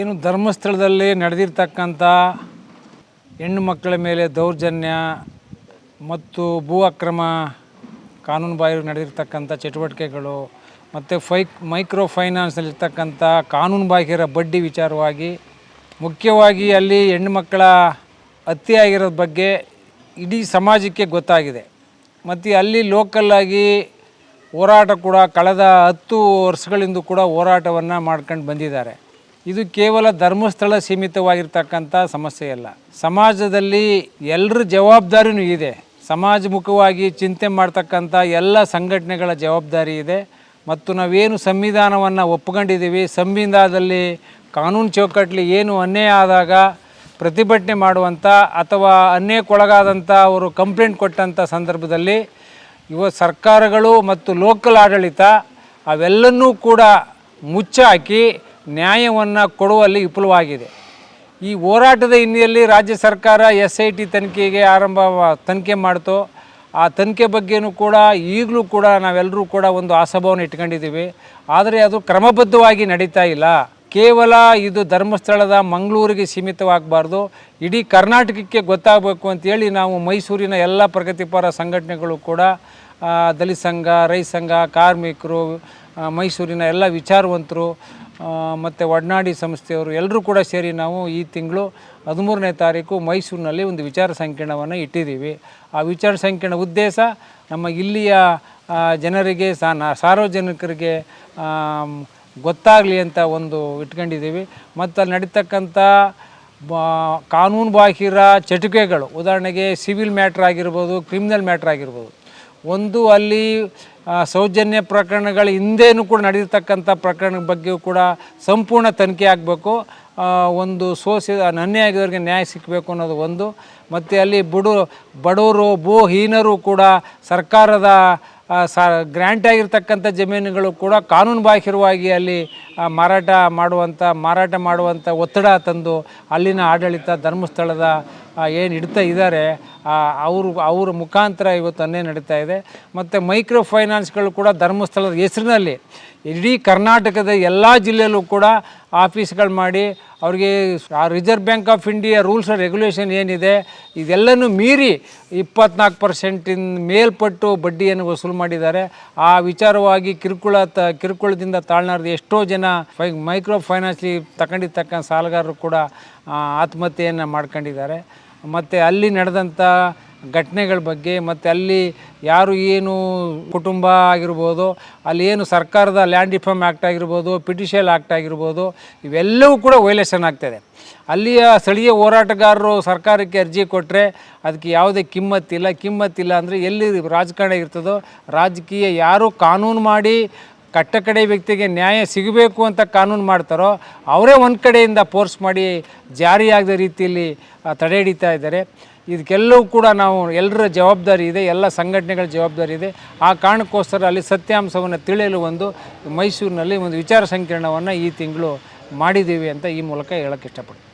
ಏನು ಧರ್ಮಸ್ಥಳದಲ್ಲಿ ನಡೆದಿರ್ತಕ್ಕಂಥ ಹೆಣ್ಣು ಮಕ್ಕಳ ಮೇಲೆ ದೌರ್ಜನ್ಯ ಮತ್ತು ಭೂ ಅಕ್ರಮ ಕಾನೂನು ಬಾಹಿರ ನಡೆದಿರ್ತಕ್ಕಂಥ ಚಟುವಟಿಕೆಗಳು ಮತ್ತು ಫೈಕ್ ಮೈಕ್ರೋ ಫೈನಾನ್ಸ್ನಲ್ಲಿರ್ತಕ್ಕಂಥ ಕಾನೂನು ಬಾಹಿರ ಬಡ್ಡಿ ವಿಚಾರವಾಗಿ ಮುಖ್ಯವಾಗಿ ಅಲ್ಲಿ ಹೆಣ್ಣು ಮಕ್ಕಳ ಹತ್ಯೆಯಾಗಿರೋದ್ರ ಬಗ್ಗೆ ಇಡೀ ಸಮಾಜಕ್ಕೆ ಗೊತ್ತಾಗಿದೆ. ಮತ್ತು ಅಲ್ಲಿ ಲೋಕಲ್ಲಾಗಿ ಹೋರಾಟ ಕೂಡ ಕಳೆದ ಹತ್ತು ವರ್ಷಗಳಿಂದ ಕೂಡ ಹೋರಾಟವನ್ನು ಮಾಡ್ಕೊಂಡು ಬಂದಿದ್ದಾರೆ. ಇದು ಕೇವಲ ಧರ್ಮಸ್ಥಳ ಸೀಮಿತವಾಗಿರ್ತಕ್ಕಂಥ ಸಮಸ್ಯೆ ಅಲ್ಲ. ಸಮಾಜದಲ್ಲಿ ಎಲ್ಲರ ಜವಾಬ್ದಾರಿನೂ ಇದೆ. ಸಮಾಜಮುಖವಾಗಿ ಚಿಂತೆ ಮಾಡ್ತಕ್ಕಂಥ ಎಲ್ಲ ಸಂಘಟನೆಗಳ ಜವಾಬ್ದಾರಿ ಇದೆ. ಮತ್ತು ನಾವೇನು ಸಂವಿಧಾನವನ್ನು ಒಪ್ಕೊಂಡಿದ್ದೀವಿ ಸಂವಿಧಾನದಲ್ಲಿ ಕಾನೂನು ಚೌಕಟ್ಟಲ್ಲಿ ಏನು ಅನ್ಯಾಯ ಆದಾಗ ಪ್ರತಿಭಟನೆ ಮಾಡುವಂಥ ಅಥವಾ ಅನ್ಯಾಯಕ್ಕೊಳಗಾದಂಥ ಅವರು ಕಂಪ್ಲೇಂಟ್ ಕೊಟ್ಟಂಥ ಸಂದರ್ಭದಲ್ಲಿ ಇವ ಸರ್ಕಾರಗಳು ಮತ್ತು ಲೋಕಲ್ ಆಡಳಿತ ಅವೆಲ್ಲನ್ನೂ ಕೂಡ ಮುಚ್ಚಾಕಿ ನ್ಯಾಯವನ್ನು ಕೊಡುವಲ್ಲಿ ವಿಫಲವಾಗಿದೆ ಈ ಹೋರಾಟದ ಹಿನ್ನೆಲೆಯಲ್ಲಿ ರಾಜ್ಯ ಸರ್ಕಾರ ಎಸ್ ಐ ಟಿ ತನಿಖೆಗೆ ಆರಂಭ ತನಿಖೆ ಮಾಡ್ತು. ಆ ತನಿಖೆ ಬಗ್ಗೆನೂ ಕೂಡ ಈಗಲೂ ಕೂಡ ನಾವೆಲ್ಲರೂ ಕೂಡ ಒಂದು ಆಸಭವನ್ನು ಇಟ್ಕೊಂಡಿದ್ದೀವಿ. ಆದರೆ ಅದು ಕ್ರಮಬದ್ಧವಾಗಿ ನಡೀತಾ ಇಲ್ಲ. ಕೇವಲ ಇದು ಧರ್ಮಸ್ಥಳದ ಮಂಗಳೂರಿಗೆ ಸೀಮಿತವಾಗಬಾರ್ದು. ಇಡೀ ಕರ್ನಾಟಕಕ್ಕೆ ಗೊತ್ತಾಗಬೇಕು ಅಂತೇಳಿ ನಾವು ಮೈಸೂರಿನ ಎಲ್ಲ ಪ್ರಗತಿಪರ ಸಂಘಟನೆಗಳು ಕೂಡ ದಲಿತ ಸಂಘ, ರೈತ ಸಂಘ, ಕಾರ್ಮಿಕರು ಮೈಸೂರಿನ ಎಲ್ಲ ವಿಚಾರವಂತರು ಮತ್ತು ಒಡನಾಡಿ ಸಂಸ್ಥೆಯವರು ಎಲ್ಲರೂ ಕೂಡ ಸೇರಿ ನಾವು ಈ ತಿಂಗಳು ಹದಿಮೂರನೇ ತಾರೀಕು ಮೈಸೂರಿನಲ್ಲಿ ಒಂದು ವಿಚಾರ ಸಂಕಿರಣವನ್ನು ಇಟ್ಟಿದ್ದೀವಿ. ಆ ವಿಚಾರ ಸಂಕಿರಣ ಉದ್ದೇಶ ನಮ್ಮ ಇಲ್ಲಿಯ ಜನರಿಗೆ ಸಾರ್ವಜನಿಕರಿಗೆ ಗೊತ್ತಾಗಲಿ ಅಂತ ಒಂದು ಇಟ್ಕೊಂಡಿದ್ದೀವಿ. ಮತ್ತು ಅಲ್ಲಿ ನಡೀತಕ್ಕಂಥ ಕಾನೂನು ಬಾಹಿರ ಚಟುವಟಿಕೆಗಳು ಉದಾಹರಣೆಗೆ ಸಿವಿಲ್ ಮ್ಯಾಟ್ರ್ ಆಗಿರ್ಬೋದು, ಕ್ರಿಮಿನಲ್ ಮ್ಯಾಟ್ರ್ ಆಗಿರ್ಬೋದು ಒಂದು ಅಲ್ಲಿ ಸೌಜನ್ಯ ಪ್ರಕರಣಗಳ ಹಿಂದೇನು ಕೂಡ ನಡೆದಿರ್ತಕ್ಕಂಥ ಪ್ರಕರಣದ ಬಗ್ಗೆಯೂ ಕೂಡ ಸಂಪೂರ್ಣ ತನಿಖೆ ಆಗಬೇಕು. ಒಂದು ಸೋಸಿ ನನ್ನೆ ಆಗಿದವ್ರಿಗೆ ನ್ಯಾಯ ಸಿಕ್ಕಬೇಕು ಅನ್ನೋದು ಒಂದು. ಮತ್ತು ಅಲ್ಲಿ ಬಡು, ಬಡವರು, ಭೂಹೀನರು ಕೂಡ ಸರ್ಕಾರದ ಸ, ಗ್ರ್ಯಾಂಟ್ ಆಗಿರ್ತಕ್ಕಂಥ ಜಮೀನುಗಳು ಕೂಡ ಕಾನೂನು ಬಾಹಿರವಾಗಿ ಅಲ್ಲಿ ಮಾರಾಟ ಮಾಡುವಂಥ ಮಾರಾಟ ಮಾಡುವಂಥ ಒತ್ತಡ ತಂದು ಅಲ್ಲಿನ ಆಡಳಿತ, ಧರ್ಮಸ್ಥಳದ ಏನು ಇಡ್ತಾ ಇದ್ದಾರೆ ಅವರು, ಅವ್ರ ಮುಖಾಂತರ ಇವತ್ತು ಅನ್ನೇ ನಡೀತಾ ಇದೆ. ಮತ್ತು ಮೈಕ್ರೋ ಫೈನಾನ್ಸ್ಗಳು ಕೂಡ ಧರ್ಮಸ್ಥಳದ ಹೆಸರಿನಲ್ಲಿ ಇಡೀ ಕರ್ನಾಟಕದ ಎಲ್ಲ ಜಿಲ್ಲೆಯಲ್ಲೂ ಕೂಡ ಆಫೀಸ್ಗಳು ಮಾಡಿ ಅವ್ರಿಗೆ Reserve Bank of India rules and regulation ಏನಿದೆ, ಇದೆಲ್ಲನೂ ಮೀರಿ ಇಪ್ಪತ್ನಾಲ್ಕು ಪರ್ಸೆಂಟಿನ ಮೇಲ್ಪಟ್ಟು ಬಡ್ಡಿಯನ್ನು ವಸೂಲು ಮಾಡಿದ್ದಾರೆ. ಆ ವಿಚಾರವಾಗಿ ಕಿರುಕುಳ ತ, ಕಿರುಕುಳದಿಂದ ತಾಳ್ನಾರ್ದು ಎಷ್ಟೋ ಜನ ಫೈ ಮೈಕ್ರೋ ಫೈನಾನ್ಸ್ಲಿ ತಗೊಂಡಿರ್ತಕ್ಕಂಥ ಸಾಲಗಾರರು ಕೂಡ ಆತ್ಮಹತ್ಯೆಯನ್ನು ಮಾಡ್ಕೊಂಡಿದ್ದಾರೆ. ಮತ್ತು ಅಲ್ಲಿ ನಡೆದಂಥ ಘಟನೆಗಳ ಬಗ್ಗೆ, ಮತ್ತು ಅಲ್ಲಿ ಯಾರು ಏನು ಕುಟುಂಬ ಆಗಿರ್ಬೋದು, ಅಲ್ಲಿ ಏನು ಸರ್ಕಾರದ ಲ್ಯಾಂಡ್ ರಿಫಾರ್ಮ್ ಆ್ಯಕ್ಟ್ ಆಗಿರ್ಬೋದು ಪಿಟಿಷನ್ ಆ್ಯಕ್ಟ್ ಆಗಿರ್ಬೋದು, ಇವೆಲ್ಲವೂ ಕೂಡ ವೈಲೇಷನ್ ಆಗ್ತದೆ. ಅಲ್ಲಿಯ ಸ್ಥಳೀಯ ಹೋರಾಟಗಾರರು ಸರ್ಕಾರಕ್ಕೆ ಅರ್ಜಿ ಕೊಟ್ಟರೆ ಅದಕ್ಕೆ ಯಾವುದೇ ಕಿಮ್ಮತ್ತಿಲ್ಲ. ಕಿಮ್ಮತ್ತಿಲ್ಲ ಅಂದರೆ ಎಲ್ಲಿ ರಾಜಕಾರಣ ಇರ್ತದೋ, ರಾಜಕೀಯ ಯಾರು ಕಾನೂನು ಮಾಡಿ ಕಟ್ಟ ಕಡೆ ವ್ಯಕ್ತಿಗೆ ನ್ಯಾಯ ಸಿಗಬೇಕು ಅಂತ ಕಾನೂನು ಮಾಡ್ತಾರೋ, ಅವರೇ ಒಂದು ಕಡೆಯಿಂದ ಫೋರ್ಸ್ ಮಾಡಿ ಜಾರಿಯಾಗದ ರೀತಿಯಲ್ಲಿ ತಡೆ ಹಿಡಿತಾ ಇದ್ದಾರೆ. ಇದಕ್ಕೆಲ್ಲವೂ ಕೂಡ ನಾವು ಎಲ್ಲರ ಜವಾಬ್ದಾರಿ ಇದೆ, ಎಲ್ಲ ಸಂಘಟನೆಗಳ ಜವಾಬ್ದಾರಿ ಇದೆ. ಆ ಕಾರಣಕ್ಕೋಸ್ಕರ ಅಲ್ಲಿ ಸತ್ಯಾಂಶವನ್ನು ತಿಳಿಯಲು ಒಂದು ಮೈಸೂರಿನಲ್ಲಿ ಒಂದು ವಿಚಾರ ಸಂಕಿರಣವನ್ನು ಈ ತಿಂಗಳು ಮಾಡಿದ್ದೀವಿ ಅಂತ ಈ ಮೂಲಕ ಹೇಳೋಕ್ಕೆ ಇಷ್ಟಪಡ್ತೀನಿ.